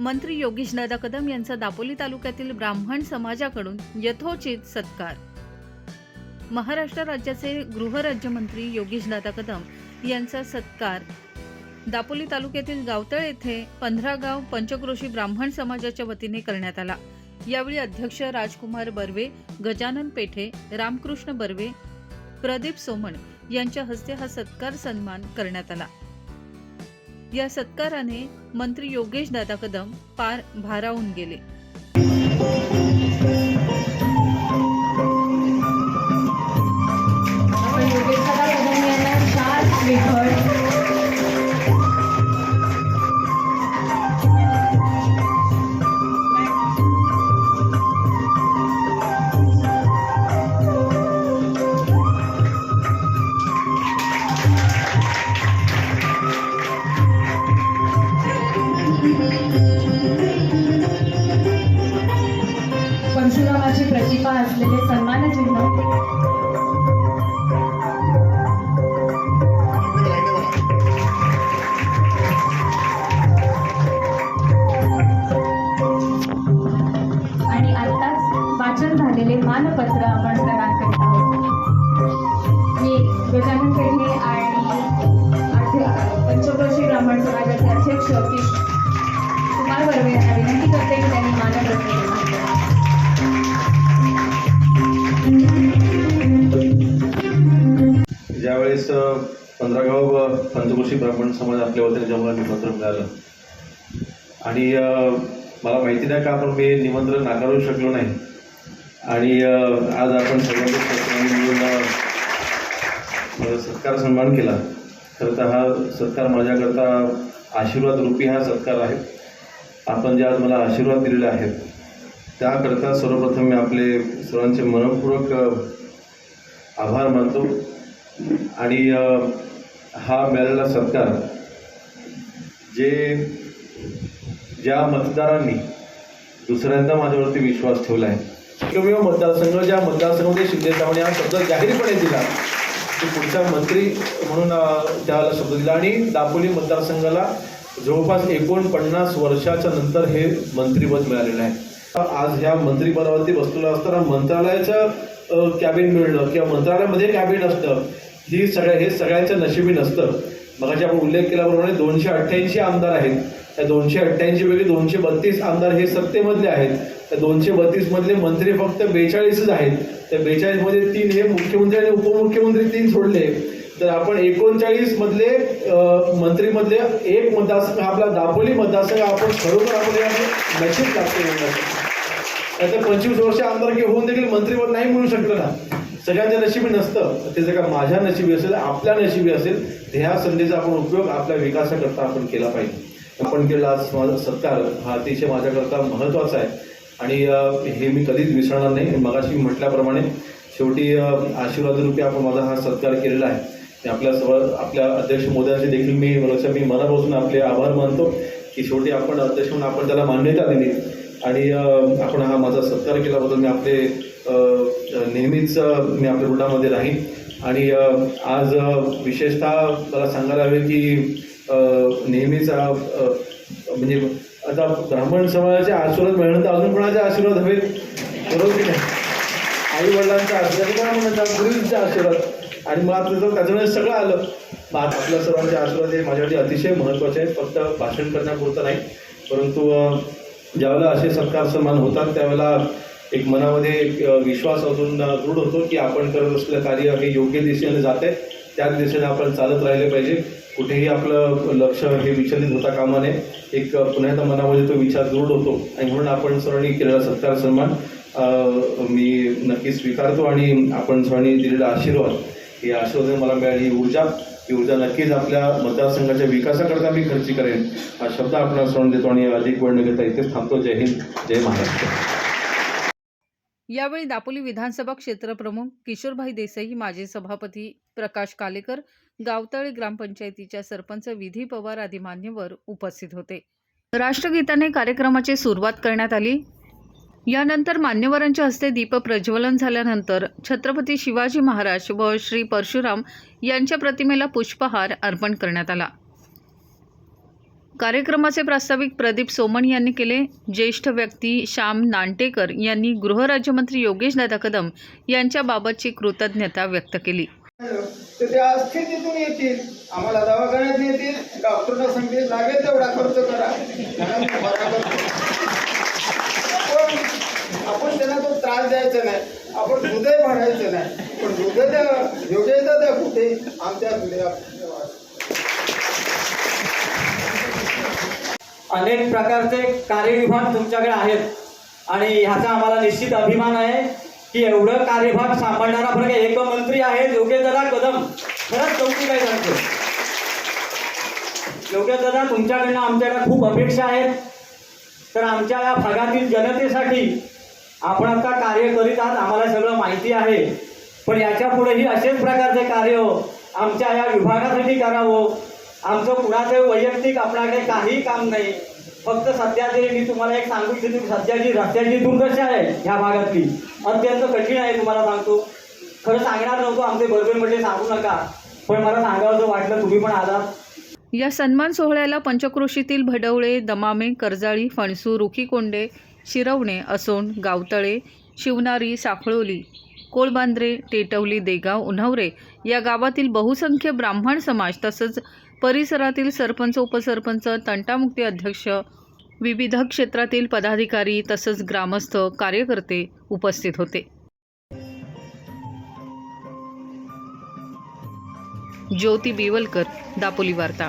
मंत्री योगेश दादा कदम यांचा दापोली तालुक्यातील ब्राह्मण समाजाकडून यथोचित सत्कार. महाराष्ट्र राज्याचे गृहराज्यमंत्री योगेश दादा कदम यांचा सत्कार. दापोली तालुक्यातील गावतळ येथे पंधरा गाव पंचक्रोशी ब्राह्मण समाजाच्या वतीने करण्यात आला. यावेळी अध्यक्ष राजकुमार बर्वे गजानन पेठे रामकृष्ण बर्वे प्रदीप सोमण यांच्या हस्ते हा सत्कार सन्मान करण्यात आला. या सत्काराने मंत्री योगेश दादा कदम पार भारावून गेले. परशुरामाची प्रतिभा असलेले सन्मानचिन्ह आणि आत्ताच वाचन झालेले मानपत्र आपण प्रदान करीत आहोत. मी गजानन पेढे आणि पंचक्रोशी ब्राह्मण समाजाचे अध्यक्ष कुमार बर्वे यांना विनंती करते की त्यांनी मानपत्र वेळेस पंधरा गाव पंचकोशी ब्राह्मण समाज आपल्या वतीने जेव्हा निमंत्रण मिळालं. आणि मला माहिती नाही का आपण मी निमंत्रण नाकारू शकलो नाही. आणि आज आपण सगळ्यांनी मिळून सत्कार सन्मान केला. खरं तर हा सत्कार माझ्याकरता आशीर्वाद रूपी हा सत्कार आहे. आपण जे आज मला आशीर्वाद दिलेले आहेत त्याकरता सर्वप्रथम मी आपले सर्वांचे मनपूर्वक आभार मानतो. आणि हा मिळालेला सत्कार जे ज्या मतदारांनी दुसऱ्यांदा माझ्यावरती विश्वास ठेवला आहे एकमेव मतदारसंघ ज्या मतदारसंघामध्ये शिंदे साहेबांनी हा शब्द जाहीरपणे दिला की पुढचा मंत्री म्हणून त्याला शब्द दिला आणि दापोली मतदारसंघाला जवळपास एकोणपन्नास वर्षाच्या नंतर हे मंत्रीपद मिळालेलं आहे. आज ह्या मंत्रिपदावरती बसलेलं असताना मंत्रालयाचं कॅबिन मिळणं किंवा मंत्रालयामध्ये कॅबिन असतं ही सगळ्या हे सगळ्यांच्या नशिबी नसतं. मगाशी आपण उल्लेख केल्याप्रमाणे दोनशे अठ्ठ्याऐंशी आमदार आहेत. त्या दोनशे अठ्ठ्याऐंशी पैकी दोनशे बत्तीस आमदार हे सत्तेमधले आहेत. त्या दोनशे बत्तीसमधले मंत्री फक्त बेचाळीसच आहेत. त्या बेचाळीसमध्ये तीन हे मुख्यमंत्री आणि उपमुख्यमंत्री तीन सोडले. तर आपण एकोणचाळीसमधले मंत्रीमधले एक मतदारसंघ हा आपला दापोली मतदारसंघ आपण खरोखर आपण या नशीब प्राप्त करण्यासाठी आता पंचवीस वर्ष आमदारकी होऊन देखील मंत्रीपद नाही मिळू शकलं ना. सगळ्यांच्या नशिबी नसतं. ते जर का माझ्या नशिबी असेल आपल्या नशिबी असेल तर ह्या संधीचा आपण उपयोग आपल्या विकासाकरता आपण केला पाहिजे. आपण केला आज माझा सत्कार हा अतिशय माझ्याकरता महत्त्वाचा आहे. आणि हे मी कधीच विसरणार नाही. मगाशी मी म्हटल्याप्रमाणे शेवटी आशीर्वाद आशीर्वादरूपी आपण माझा हा सत्कार केलेला आहे. आणि आपल्या सर्व आपल्या अध्यक्ष मोदयांचे देखील मी लक्षात मी मनापासून आपले आभार मानतो की शेवटी आपण अध्यक्ष म्हणून आपण त्याला मान्यता दिली. आणि आपण हा माझा सत्कार केल्याबद्दल मी आपले नेहमीच मी आपल्या रुग्णामध्ये राहीन. आणि आज विशेषतः मला सांगायला हवे की नेहमीच म्हणजे आता ब्राह्मण समाजाचे आशीर्वाद मिळणं तर अजून कोणाचे आशीर्वाद हवेत? बरोबर की नाही? आई वडिलांचा आशीर्वाद कोणा म्हणतात गुरुजींचा आशीर्वाद. आणि मला तुझं त्याच्यामुळे सगळं आलं मग आपल्या सर्वांचे आशीर्वाद हे माझ्यासाठी अतिशय महत्त्वाचे आहेत. फक्त भाषण करण्यापुरतं नाही. परंतु ज्यावेळेला असे सत्कार सन्मान होतात त्यावेळेला एक मनामध्ये एक विश्वास अजून दृढ होतो की आपण करत असलेलं कार्य हे योग्य दिशेने जाते. त्याच दिशेने आपण चालत राहिले पाहिजे. कुठेही आपलं लक्ष हे विचलित होता कामा नये. एक पुन्हा एकदा मनामध्ये तो विचार दृढ होतो. आणि म्हणून आपण सर्वांनी केलेला सत्कार सन्मान मी नक्की स्वीकारतो आणि आपण सर्वांनी दिलेला आशीर्वाद. हे आशीर्वाद मला मिळाली ही ऊर्जा. ही ऊर्जा नक्कीच आपल्या मतदारसंघाच्या विकासाकरता मी खर्ची करेन. हा शब्द आपण सर्वांना देतो आणि अधिक वेळ न घेता इथेच थांबतो. जय हिंद. जय महाराष्ट्र. यावेळी दापोली विधानसभा क्षेत्रप्रमुख किशोरभाई देसाई माजी सभापती प्रकाश कालेकर गावतळी ग्रामपंचायतीच्या सरपंच विधी पवार आदी मान्यवर उपस्थित होते. राष्ट्रगीताने कार्यक्रमाची सुरुवात करण्यात आली. यानंतर मान्यवरांच्या हस्ते दीप प्रज्वलन झाल्यानंतर छत्रपती शिवाजी महाराज व श्री परशुराम यांच्या प्रतिमेला पुष्पहार अर्पण करण्यात आला. कार्यक्रमाचे प्रास्ताविक प्रदीप सोमण यांनी केले. ज्येष्ठ व्यक्ती श्याम नांटेकर यांनी गृहराज्यमंत्री योगेशदादा कदम यांच्याबाबतची कृतज्ञता व्यक्त केली. तर ते आज स्थितीतून येतील. आम्हाला दवाखान्यात नेतील. डॉक्टरना सांगतील लागेल तेवढा खर्च करा. आपण त्यांना तो त्रास द्यायचा नाही. आपण हृदय भरायचं नाही. पण हृदय द्या योग्य कुठे? आमच्या अनेक प्रकारचे कार्यविभाग तुमच्याकडे आहेत. आणि ह्याचा आम्हाला निश्चित अभिमान आहे की एवढं कार्यभाग सांभाळणारा फरक एक मंत्री आहे योगेशदादा कदम. खरंच चौकी काय सांगतो. योगेशदादा तुमच्याकडनं आमच्याकडे खूप अपेक्षा आहेत. तर आमच्या या भागातील जनतेसाठी आपण आता कार्य करीत आहात आम्हाला सगळं माहिती आहे. पण याच्या पुढेही असेच प्रकारचे कार्य आमच्या या विभागासाठी करावं. आमचं कुणाचं वैयक्तिक आपल्याकडे काही काम नाही. फक्त सध्या तरी मी तुम्हाला एक सांगू इच्छितो की सध्याची रस्त्याची दुर्दशा आहे ह्या भागातली. अत्यंत कठीण आहे तुम्हाला सांगतो. खरं सांगणार नव्हतो आमचे बरोबर म्हणजे सांगू नका. पण मला सांगावं वाटलं तुम्ही पण आलात. या सन्मान सोहळ्याला पंचक्रोशीतील भडवळे दमामे कर्जाळी फणसू रुखीकोंडे शिरवणे असोण गावतळे शिवनारी साखळोली कोळबांद्रे टेटवली देगाव उन्हावरे या गावातील बहुसंख्य ब्राह्मण समाज तसंच परिसरातील सरपंच उपसरपंच तंटामुक्ती अध्यक्ष विविध क्षेत्रातील पदाधिकारी तसंच ग्रामस्थ कार्यकर्ते उपस्थित होते. ज्योती बिवलकर दापोली वार्ता.